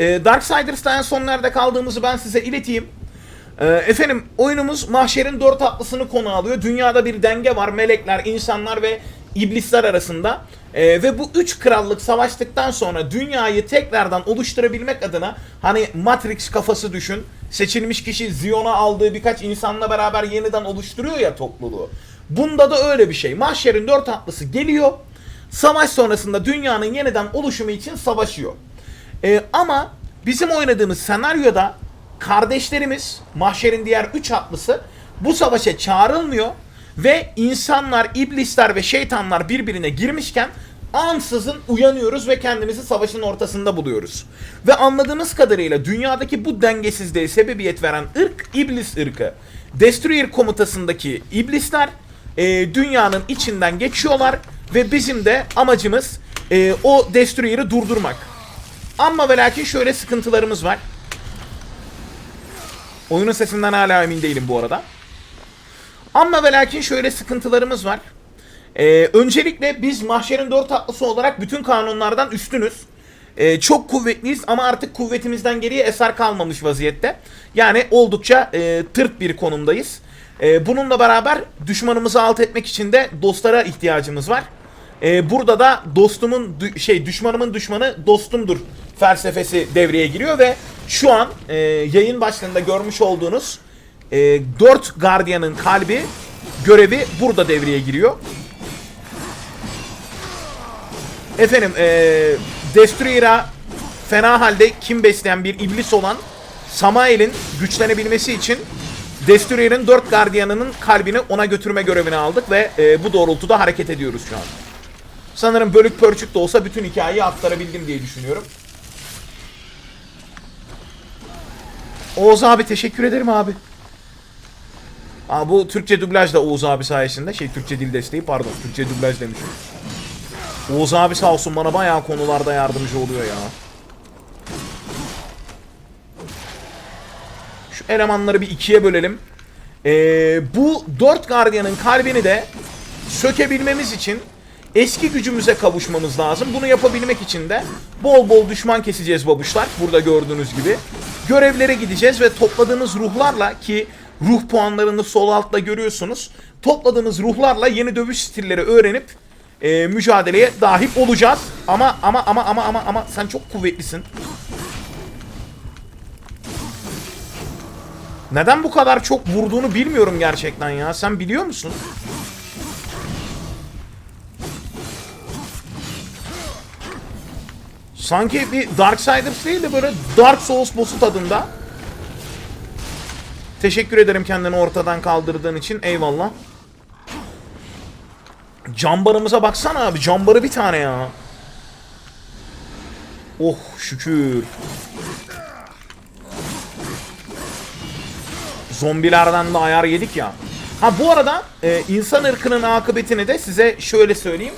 e, Darksiders'ta en son nerede kaldığımızı ben size ileteyim. E, efendim oyunumuz mahşerin dört atlısını konu alıyor. Dünyada bir denge var. Melekler, insanlar ve iblisler arasında. E, ve bu üç krallık savaştıktan sonra dünyayı tekrardan oluşturabilmek adına hani Matrix kafası düşün. Seçilmiş kişi Zion'a aldığı birkaç insanla beraber yeniden oluşturuyor ya topluluğu. Bunda da öyle bir şey. Mahşerin dört atlısı geliyor. Savaş sonrasında dünyanın yeniden oluşumu için savaşıyor. Ee, ama bizim oynadığımız senaryoda kardeşlerimiz, mahşerin diğer üç atlısı bu savaşa çağrılmıyor ve insanlar, iblisler ve şeytanlar birbirine girmişken ansızın uyanıyoruz ve kendimizi savaşın ortasında buluyoruz. Ve anladığımız kadarıyla dünyadaki bu dengesizliğe sebebiyet veren ırk iblis ırkı. Destroyer komutasındaki iblisler e, dünyanın içinden geçiyorlar ve bizim de amacımız e, o Destroyer'ı durdurmak. Ama ve lakin şöyle sıkıntılarımız var. Oyunun sesinden hala emin değilim bu arada. Ama ve lakin şöyle sıkıntılarımız var. Ee, öncelikle biz mahşerin dört atlısı olarak bütün kanunlardan üstünüz. Ee, çok kuvvetliyiz ama artık kuvvetimizden geriye eser kalmamış vaziyette. Yani oldukça e, tırt bir konumdayız. Ee, bununla beraber düşmanımızı alt etmek için de dostlara ihtiyacımız var. Ee, burada da dostumun şey düşmanımın düşmanı dostumdur felsefesi devreye giriyor ve şu an e, yayın başlığında görmüş olduğunuz e, 4 gardiyanın kalbi görevi burada devreye giriyor. Efendim e, Destroyer'a fena halde kim besleyen bir iblis olan Samael'in güçlenebilmesi için Destroyer'ın 4 gardiyanının kalbini ona götürme görevini aldık ve e, bu doğrultuda hareket ediyoruz şu an. Sanırım bölük pörçük de olsa bütün hikayeyi aktarabildim diye düşünüyorum. Oğuz abi teşekkür ederim abi. Aa, bu Türkçe dublaj da Oğuz abi sayesinde. Şey Türkçe dil desteği pardon. Türkçe dublaj demişim. Oğuz abi sağ olsun bana bayağı konularda yardımcı oluyor ya. Şu elemanları bir ikiye bölelim. Ee, bu dört gardiyanın kalbini de sökebilmemiz için eski gücümüze kavuşmamız lazım. Bunu yapabilmek için de bol bol düşman keseceğiz babuşlar. Burada gördüğünüz gibi. Görevlere gideceğiz ve topladığınız ruhlarla ki ruh puanlarını sol altta görüyorsunuz. Topladığınız ruhlarla yeni dövüş stilleri öğrenip e, mücadeleye dahil olacağız. Ama ama ama ama ama ama sen çok kuvvetlisin. Neden bu kadar çok vurduğunu bilmiyorum gerçekten ya. Sen biliyor musun? Sanki bir Darksiders değil de böyle Dark Souls boss'u tadında. Teşekkür ederim kendini ortadan kaldırdığın için. Eyvallah. Cambarımıza baksana abi. Cambarı bir tane ya. Oh şükür. Zombilerden de ayar yedik ya. Ha bu arada e, insan ırkının akıbetini de size şöyle söyleyeyim.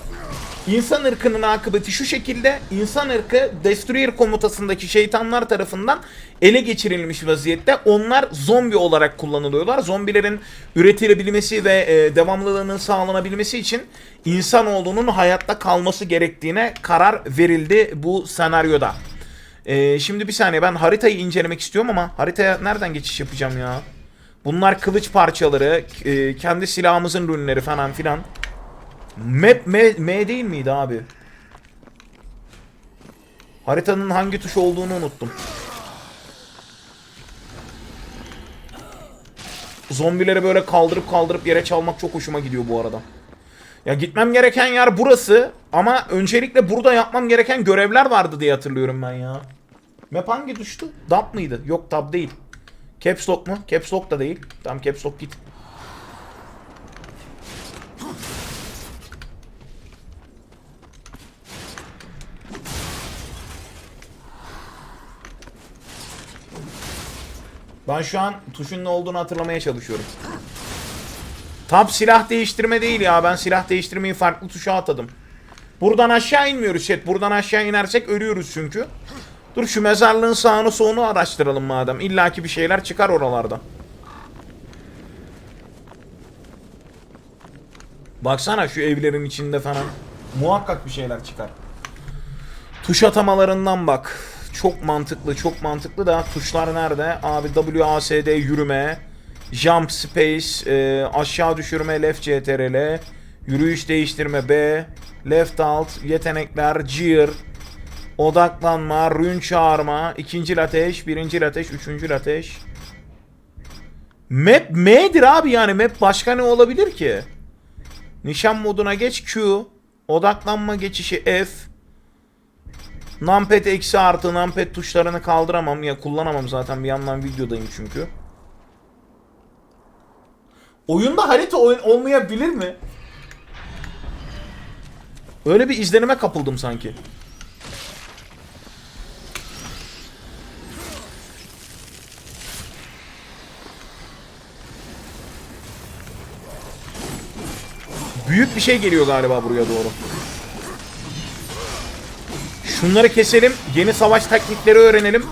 İnsan ırkının akıbeti şu şekilde. İnsan ırkı Destroyer komutasındaki şeytanlar tarafından ele geçirilmiş vaziyette. Onlar zombi olarak kullanılıyorlar. Zombilerin üretilebilmesi ve e, devamlılığının sağlanabilmesi için insan olduğunun hayatta kalması gerektiğine karar verildi bu senaryoda. E, şimdi bir saniye ben haritayı incelemek istiyorum ama haritaya nereden geçiş yapacağım ya? Bunlar kılıç parçaları, e, kendi silahımızın ürünleri falan filan. Map M, M değil miydi abi? Haritanın hangi tuş olduğunu unuttum. Zombileri böyle kaldırıp kaldırıp yere çalmak çok hoşuma gidiyor bu arada. Ya gitmem gereken yer burası ama öncelikle burada yapmam gereken görevler vardı diye hatırlıyorum ben ya. Map hangi tuştu? Tab mıydı? Yok tab değil. Caps Lock mu? Caps Lock da değil. Tamam Caps Lock git. Ben şu an tuşun ne olduğunu hatırlamaya çalışıyorum. Tab silah değiştirme değil ya. Ben silah değiştirmeyi farklı tuşa atadım. Buradan aşağı inmiyoruz chat. Buradan aşağı inersek ölüyoruz çünkü. Dur şu mezarlığın sağını solunu araştıralım madem. İlla ki bir şeyler çıkar oralarda. Baksana şu evlerin içinde falan. Muhakkak bir şeyler çıkar. Tuş atamalarından bak. Çok mantıklı, çok mantıklı da tuşlar nerede? Abi WASD yürüme, jump space, e, aşağı düşürme left CTRL, yürüyüş değiştirme B, left alt, yetenekler, gear, odaklanma, rün çağırma, ikinci ateş, birinci ateş, üçüncü ateş. Map M'dir abi yani map başka ne olabilir ki? Nişan moduna geç Q, odaklanma geçişi F, Numpad eksi artı numpad tuşlarını kaldıramam ya kullanamam zaten bir yandan videodayım çünkü. Oyunda harita oyun olmayabilir mi? Öyle bir izlenime kapıldım sanki. Büyük bir şey geliyor galiba buraya doğru. Şunları keselim. Yeni savaş teknikleri öğrenelim.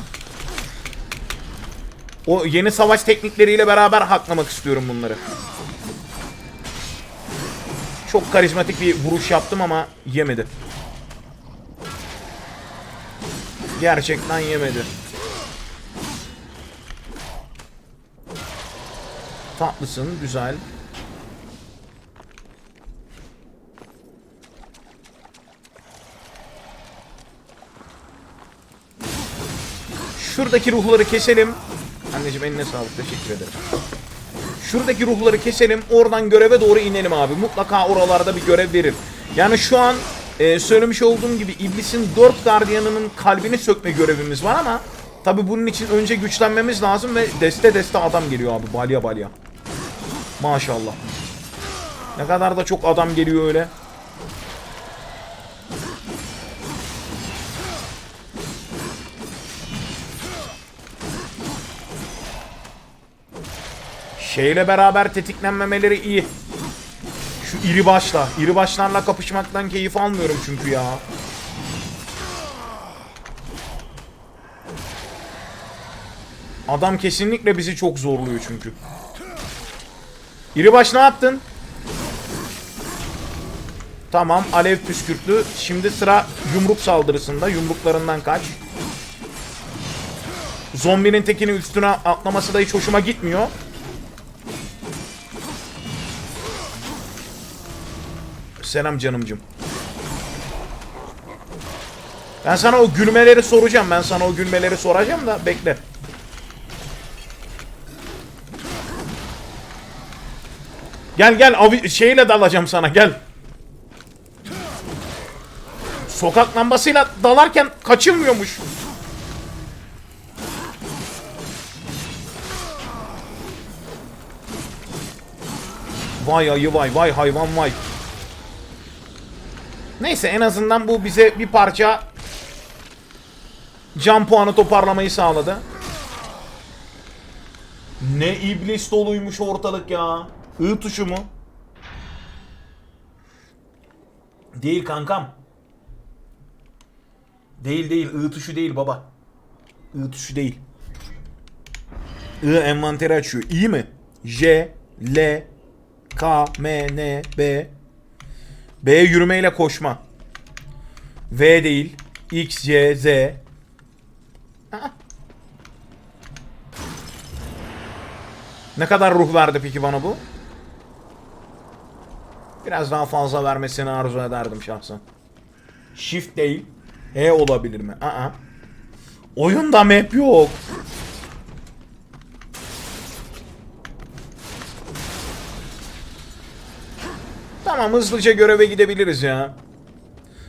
O yeni savaş teknikleriyle beraber haklamak istiyorum bunları. Çok karizmatik bir vuruş yaptım ama yemedi. Gerçekten yemedi. Tatlısın, güzel. Şuradaki ruhları keselim. Anneciğim eline sağlık teşekkür ederim. Şuradaki ruhları keselim. Oradan göreve doğru inelim abi. Mutlaka oralarda bir görev verir. Yani şu an e, söylemiş olduğum gibi iblisin dört gardiyanının kalbini sökme görevimiz var ama tabi bunun için önce güçlenmemiz lazım ve deste deste adam geliyor abi. Balya balya. Maşallah. Ne kadar da çok adam geliyor öyle. Şeyle beraber tetiklenmemeleri iyi. Şu iri başla. İri başlarla kapışmaktan keyif almıyorum çünkü ya. Adam kesinlikle bizi çok zorluyor çünkü. İri baş ne yaptın? Tamam alev püskürttü. Şimdi sıra yumruk saldırısında. Yumruklarından kaç. Zombinin tekini üstüne atlaması da hiç hoşuma gitmiyor. Selam canımcım. Ben sana o gülmeleri soracağım. Ben sana o gülmeleri soracağım da bekle. Gel gel avi şeyle dalacağım sana gel. Sokak lambasıyla dalarken kaçılmıyormuş. Vay ayı vay vay hayvan vay. Neyse en azından bu bize bir parça can puanı toparlamayı sağladı. Ne iblis doluymuş ortalık ya. I tuşu mu? Değil kankam. Değil değil. I tuşu değil baba. I tuşu değil. I envanteri açıyor. İyi mi? J, L, K, M, N, B, B yürümeyle koşma. V değil. X, Y, Z. Ne kadar ruh verdi peki bana bu? Biraz daha fazla vermesini arzu ederdim şahsen. Shift değil. E olabilir mi? Aa. Oyunda map yok. Tamam hızlıca göreve gidebiliriz ya.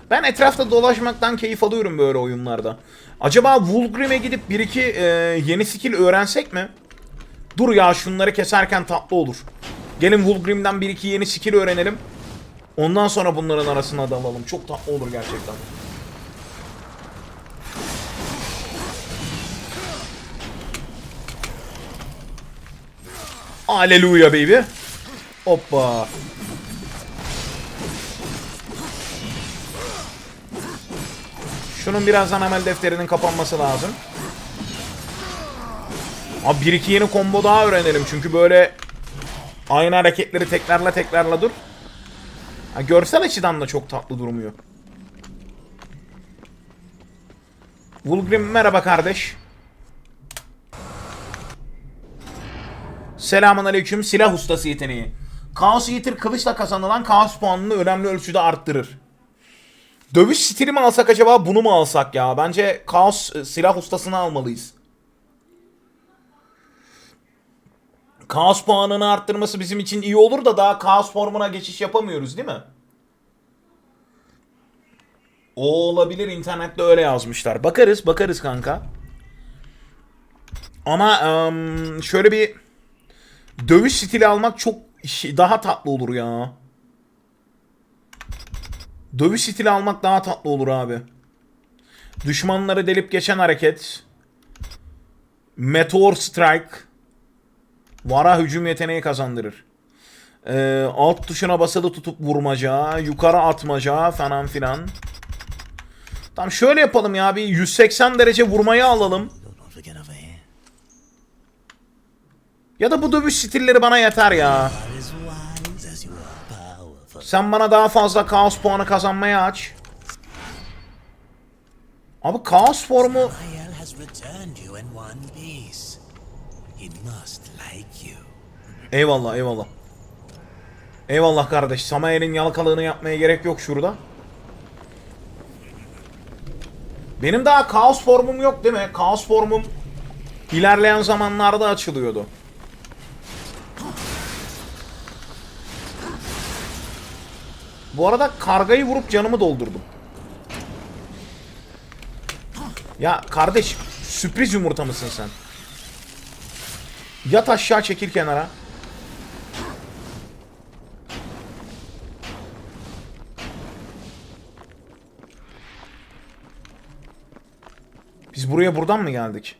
Ben etrafta dolaşmaktan keyif alıyorum böyle oyunlarda. Acaba Vulgrim'e gidip bir iki e, yeni skill öğrensek mi? Dur ya şunları keserken tatlı olur. Gelin Vulgrim'den bir iki yeni skill öğrenelim. Ondan sonra bunların arasına dalalım. Çok tatlı olur gerçekten. Aleluya baby. Hoppa. Şunun birazdan amel defterinin kapanması lazım. Abi bir iki yeni combo daha öğrenelim. Çünkü böyle aynı hareketleri tekrarla tekrarla dur. Ha, görsel açıdan da çok tatlı durmuyor. Vulgrim merhaba kardeş. Selamun aleyküm silah ustası yeteneği. Kaos Eater kılıçla kazanılan kaos puanını önemli ölçüde arttırır. Dövüş stili mi alsak acaba bunu mu alsak ya? Bence kaos e, silah ustasını almalıyız. Kaos puanını arttırması bizim için iyi olur da daha kaos formuna geçiş yapamıyoruz değil mi? O olabilir internette öyle yazmışlar. Bakarız bakarız kanka. Ama şöyle bir dövüş stili almak çok daha tatlı olur ya. Dövüş stili almak daha tatlı olur abi. Düşmanları delip geçen hareket. Meteor Strike. Vara hücum yeteneği kazandırır. Ee, alt tuşuna basılı tutup vurmaca, yukarı atmaca falan filan. Tamam şöyle yapalım ya bir 180 derece vurmayı alalım. Ya da bu dövüş stilleri bana yeter ya. Sen bana daha fazla kaos puanı kazanmaya aç. Abi kaos formu. Eyvallah eyvallah. Eyvallah kardeş. Samael'in yalkalığını yapmaya gerek yok şurada. Benim daha kaos formum yok değil mi? Kaos formum ilerleyen zamanlarda açılıyordu. Bu arada kargayı vurup canımı doldurdum. Ya kardeş sürpriz yumurta mısın sen? Yat aşağı çekil kenara. Biz buraya buradan mı geldik?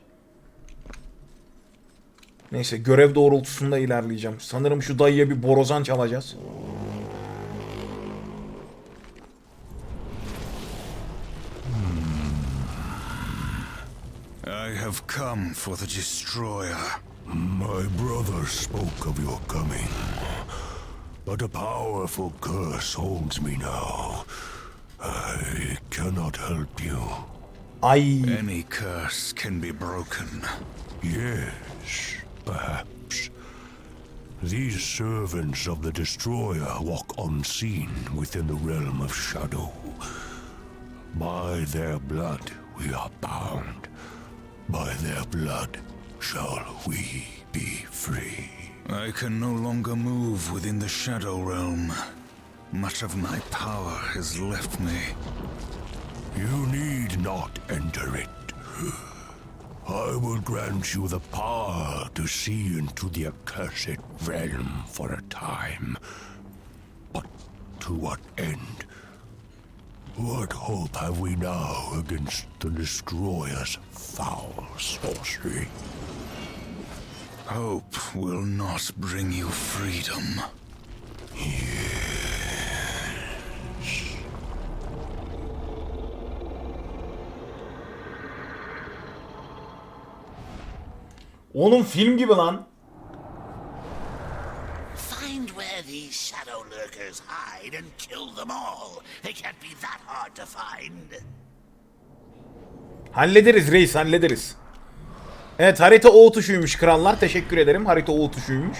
Neyse görev doğrultusunda ilerleyeceğim. Sanırım şu dayıya bir borazan çalacağız. I have come for the destroyer. My brother spoke of your coming, but a powerful curse holds me now. I cannot help you. Ay Any curse can be broken. Yes, perhaps. These servants of the Destroyer walk unseen within the realm of shadow. By their blood we are bound. By their blood shall we be free. I can no longer move within the Shadow Realm. Much of my power has left me. You need not enter it. I will grant you the power to see into the accursed realm for a time. But to what end? What hope have we now against the Destroyer's foul sorcery? Hope will not bring you freedom. oğlum film gibi lan. These shadow lurkers hide and kill them all. They can't be that hard to find. Hallederiz reis hallederiz. Evet harita O tuşuymuş krallar. Teşekkür ederim. Harita O tuşuymuş.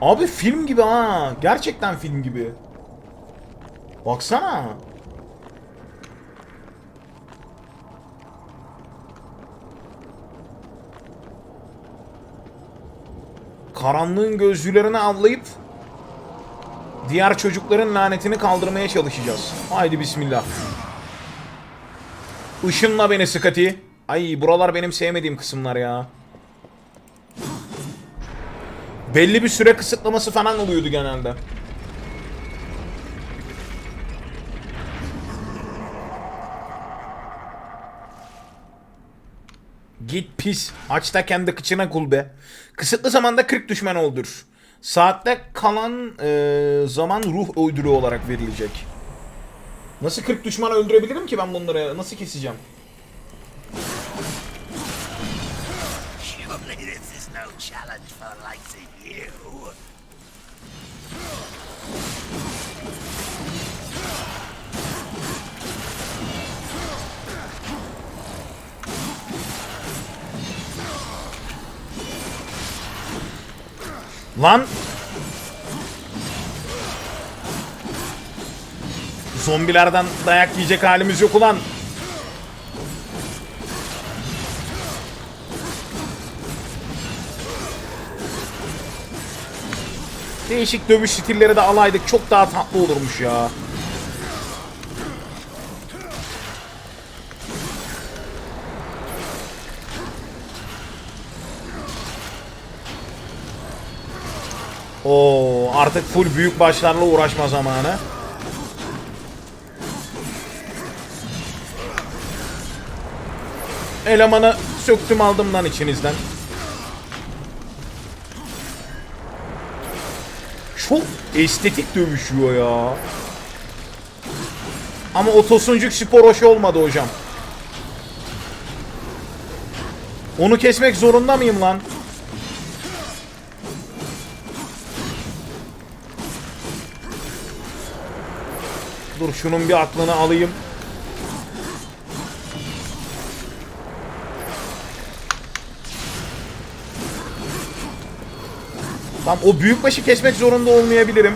Abi film gibi ha. Gerçekten film gibi. Baksana. Karanlığın gözcülerini avlayıp diğer çocukların lanetini kaldırmaya çalışacağız. Haydi bismillah. Işınla beni Scotty. Ay buralar benim sevmediğim kısımlar ya. Belli bir süre kısıtlaması falan oluyordu genelde. Git pis. Aç da kendi kıçına kul be. Kısıtlı zamanda 40 düşman öldür. Saatte kalan e, zaman ruh öldürü olarak verilecek. Nasıl 40 düşman öldürebilirim ki ben bunları? Nasıl keseceğim? Lan! Zombilerden dayak yiyecek halimiz yok ulan. Değişik dövüş stilleri de alaydık çok daha tatlı olurmuş ya. Oo, artık full büyük başlarla uğraşma zamanı. Elemanı söktüm aldım lan içinizden. Çok estetik dövüşüyor ya. Ama o tosuncuk spor hoş olmadı hocam. Onu kesmek zorunda mıyım lan? Dur şunun bir aklını alayım. Tamam o büyükbaşı kesmek zorunda olmayabilirim.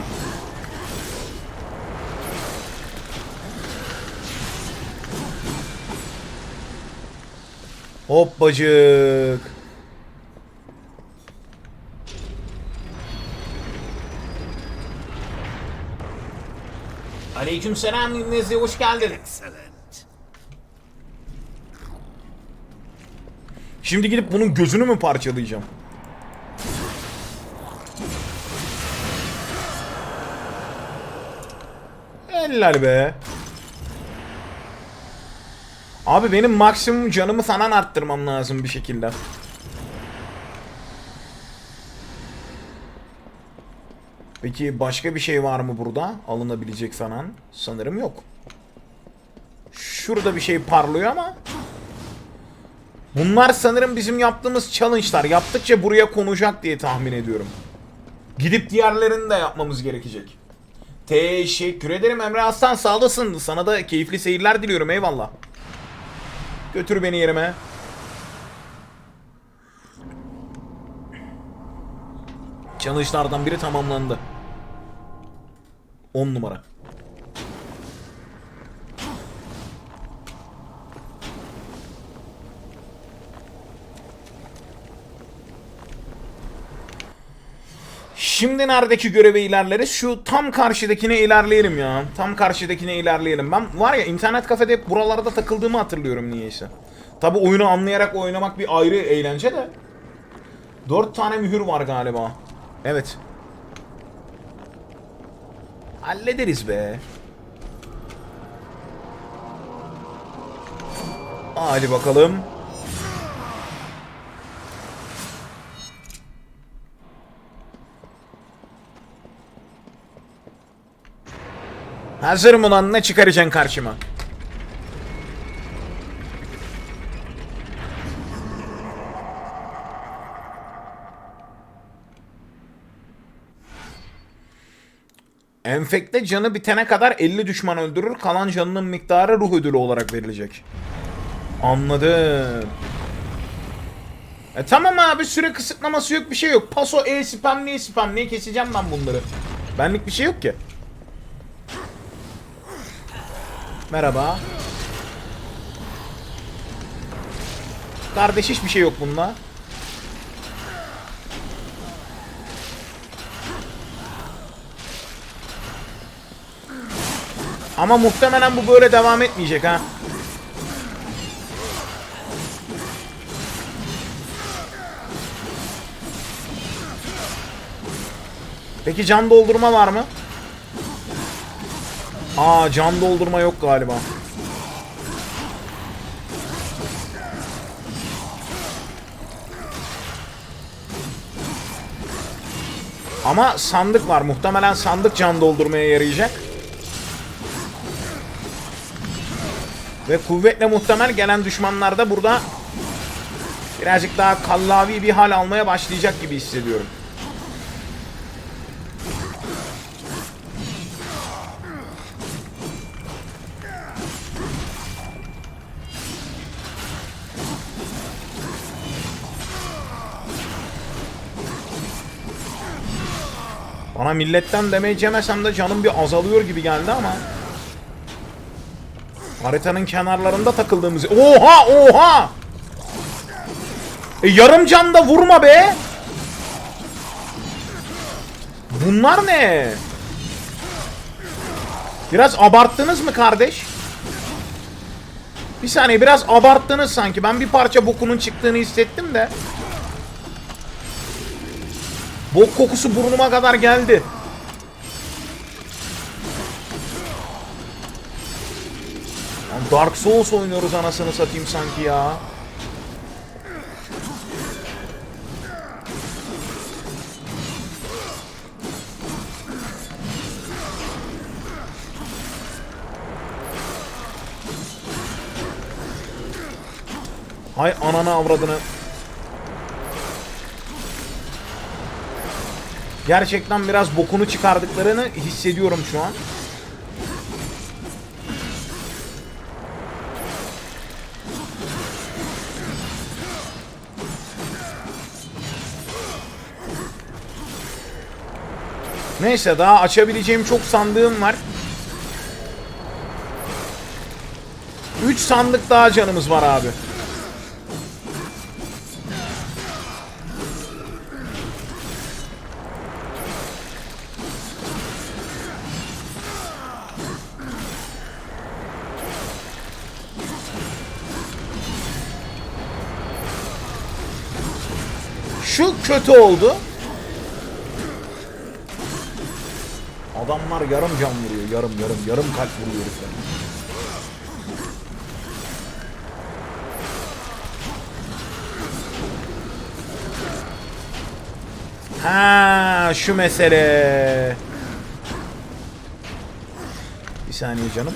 Hoppacık. Aleykümselam Nezli hoş geldin. Şimdi gidip bunun gözünü mü parçalayacağım? Helal be. Abi benim maksimum canımı falan arttırmam lazım bir şekilde. Peki başka bir şey var mı burada? Alınabilecek falan. Sanırım yok. Şurada bir şey parlıyor ama Bunlar sanırım bizim yaptığımız challenge'lar. Yaptıkça buraya konacak diye tahmin ediyorum. Gidip diğerlerini de yapmamız gerekecek. Teşekkür ederim Emre Aslan sağ olasın. Sana da keyifli seyirler diliyorum eyvallah. Götür beni yerime. Challenge'lardan biri tamamlandı. 10 numara. Şimdi neredeki göreve ilerleriz? Şu tam karşıdakine ilerleyelim ya. Tam karşıdakine ilerleyelim. Ben var ya internet kafede hep buralarda takıldığımı hatırlıyorum niyeyse. Tabi oyunu anlayarak oynamak bir ayrı eğlence de. Dört tane mühür var galiba. Evet. Hallederiz be. Hadi bakalım. Hazır mı lan ne çıkaracaksın karşıma? Enfekte canı bitene kadar 50 düşman öldürür. Kalan canının miktarı ruh ödülü olarak verilecek. Anladım. E tamam abi süre kısıtlaması yok bir şey yok. Paso e spamliye spamliye keseceğim ben bunları. Benlik bir şey yok ki. Merhaba. Kardeş hiçbir şey yok bunda. Ama muhtemelen bu böyle devam etmeyecek ha. Peki can doldurma var mı? Aa can doldurma yok galiba. Ama sandık var. Muhtemelen sandık can doldurmaya yarayacak. Ve kuvvetle muhtemel gelen düşmanlar da burada birazcık daha kallavi bir hal almaya başlayacak gibi hissediyorum. Bana milletten damage yemesem de canım bir azalıyor gibi geldi ama. Haritanın kenarlarında takıldığımız... Oha oha! E, yarım canda vurma be! Bunlar ne? Biraz abarttınız mı kardeş? Bir saniye biraz abarttınız sanki. Ben bir parça bokunun çıktığını hissettim de. Bok kokusu burnuma kadar geldi. Dark Souls oynuyoruz anasını satayım sanki ya. Hay ananı avradını. Gerçekten biraz bokunu çıkardıklarını hissediyorum şu an. Neyse daha açabileceğim çok sandığım var. 3 sandık daha canımız var abi. Şu kötü oldu. Adamlar yarım can vuruyor. Yarım yarım yarım kalp vuruyor herifler. Ha şu mesele. Bir saniye canım.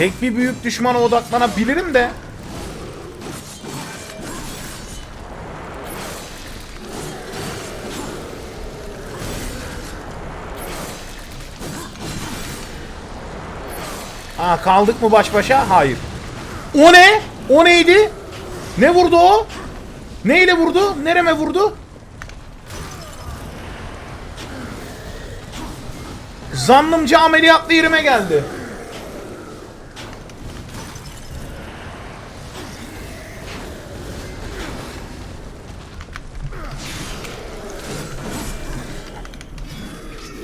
Tek bir büyük düşmana odaklanabilirim de. Aa kaldık mı baş başa? Hayır. O ne? O neydi? Ne vurdu o? Neyle vurdu? Nereme vurdu? Zannımca ameliyatlı yerime geldi.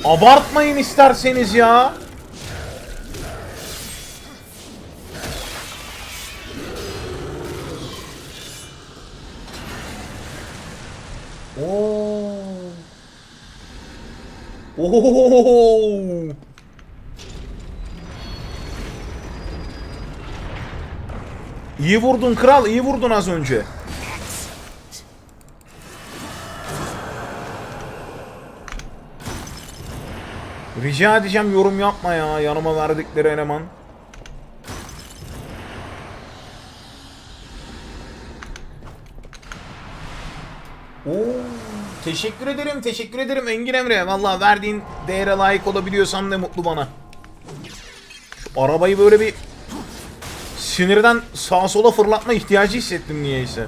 Abartmayın isterseniz ya. Oo. Oo. İyi vurdun kral, iyi vurdun az önce. Rica edeceğim yorum yapma ya yanıma verdikleri eleman. Oo, teşekkür ederim, teşekkür ederim Engin Emre. Vallahi verdiğin değere layık olabiliyorsam ne mutlu bana. Arabayı böyle bir sinirden sağa sola fırlatma ihtiyacı hissettim niyeyse.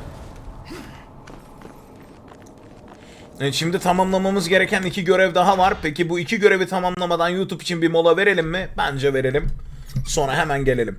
Evet, şimdi tamamlamamız gereken iki görev daha var. Peki bu iki görevi tamamlamadan YouTube için bir mola verelim mi? Bence verelim. Sonra hemen gelelim.